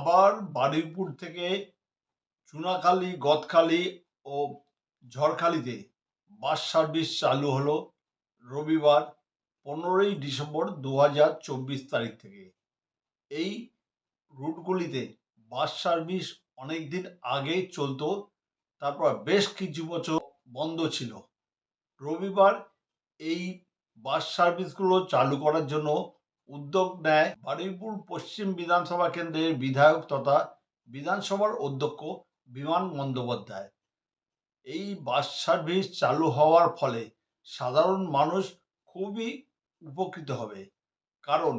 আবার বারুইপুর থেকে চুনাখালী, গদখালি ও ঝড়খালিতে বাস সার্ভিস চালু হলো রবিবার পনেরোই ডিসেম্বর দু হাজার চব্বিশ তারিখ থেকে। এই রুটগুলিতে বাস সার্ভিস অনেক দিন আগে চলতো, তারপর বেশ কিছু বছর বন্ধ ছিল। রবিবার এই বাস সার্ভিসগুলো চালু করার জন্য উদ্যোগ নেয় বারুইপুর পশ্চিম বিধানসভা কেন্দ্রের বিধায়ক তথা বিধানসভার অধ্যক্ষ বিমান বন্দ্যোপাধ্যায়। এই বাস সার্ভিস চালু হওয়ার ফলে সাধারণ মানুষ খুবই উপকৃত হবে। কারণ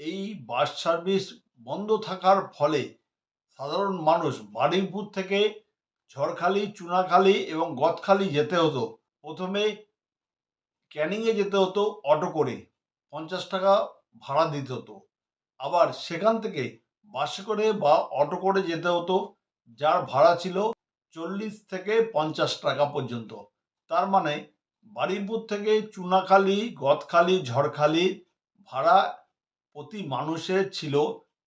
এই বাস সার্ভিস বন্ধ থাকার ফলে সাধারণ মানুষ বারুইপুর থেকে ঝড়খালি, চুনাখালি এবং গদখালি যেতে হতো। প্রথমে ক্যানিংয়ে যেতে হতো অটো করে। পঞ্চাশ টাকা ভাড়া দিতে হতো। আবার সেখান থেকে বাসে করে বা অটো করে যেতে হতো, যার ভাড়া ছিল চল্লিশ থেকে পঞ্চাশ টাকা পর্যন্ত। তার মানে বারুইপুর থেকে চুনাখালি, গদখালি, ঝড়খালি ভাড়া প্রতি মানুষের ছিল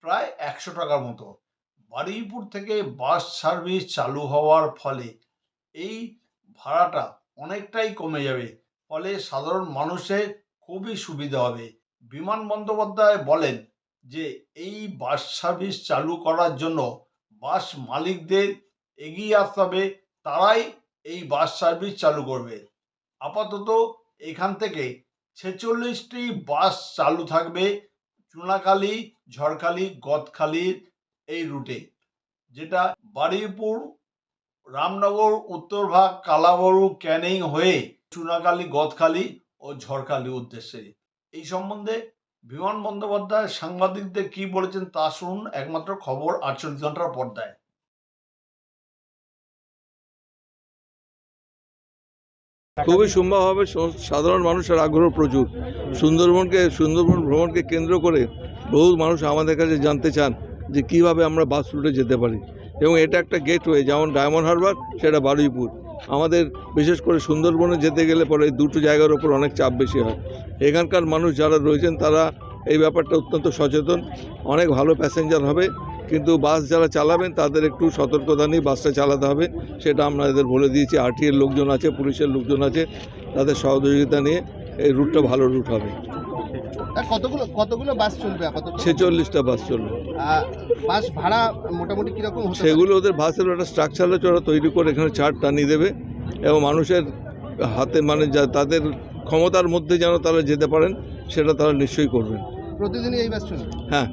প্রায় একশো টাকার মতো। বারুইপুর থেকে বাস সার্ভিস চালু হওয়ার ফলে এই ভাড়াটা অনেকটাই কমে যাবে। ফলে সাধারণ মানুষের খুবই সুবিধা হবে। বিমান বন্দ্যোপাধ্যায় বলেন যে, এই বাস সার্ভিস চালু করার জন্য বাস মালিকদের এগিয়ে আসতে হবে, তারাই এই বাস সার্ভিস চালু করবে। আপাতত এখান থেকে ছেচল্লিশটি বাস চালু থাকবে, চুনাখালি, ঝড়খালি, গদখালির এই রুটে, যেটা বারুইপুর, রামনগর উত্তরভাগ কালাবরু, ক্যানিং হয়ে চুনাখালি, গদখালি ও ঝড়খালি উদ্দেশ্যে। এই সম্বন্ধে বিমান বন্দ্যোপাধ্যায় সাংবাদিকদের কি বলেছেন তা শুনুন একমাত্র খবর আটচল্লিশ ঘণ্টার পর্দায়। খুবই সম্ভবভাবে স- সাধারণ মানুষের আগ্রহ প্রচুর। সুন্দরবনকে, সুন্দরবন ভ্রমণকে কেন্দ্র করে বহু মানুষ আমাদের কাছে জানতে চান যে কীভাবে আমরা বাস রুটে যেতে পারি। এবং এটা একটা গেটওয়ে, যেমন ডায়মন্ড হারবার, সেটা বারুইপুর। আমাদের বিশেষ করে সুন্দরবনে যেতে গেলে পরে এই দুটো জায়গার ওপর অনেক চাপ বেশি হয়। এখানকার মানুষ যারা রয়েছেন তারা এই ব্যাপারটা অত্যন্ত সচেতন, অনেক ভালো প্যাসেঞ্জার হবে। কিন্তু বাস যারা চালাবেন তাদের একটু সতর্কতা নিয়ে বাসটা চালাতে হবে। সেটা আমরা এদের বলে দিয়েছি। আরটিএর লোকজন আছে, পুলিশের লোকজন আছে, তাদের সহযোগিতা নিয়ে এই রুটটা ভালো রুট হবে। কতগুলো কতগুলো বাস চলবে আপাতত? ছেচল্লিশটা বাস চলবে। বাস ভাড়া মোটামুটি কীরকম সেগুলো ওদের বাসের একটা স্ট্রাকচারের ওরা তৈরি করে এখানে চার্ট টানিয়ে দেবে এবং মানুষের হাতে মানে যা তাদের ক্ষমতার মধ্যে যেন তারা যেতে পারেন সেটা তারা নিশ্চয়ই করবেন। প্রতিদিনই এই বাস চলবে? হ্যাঁ।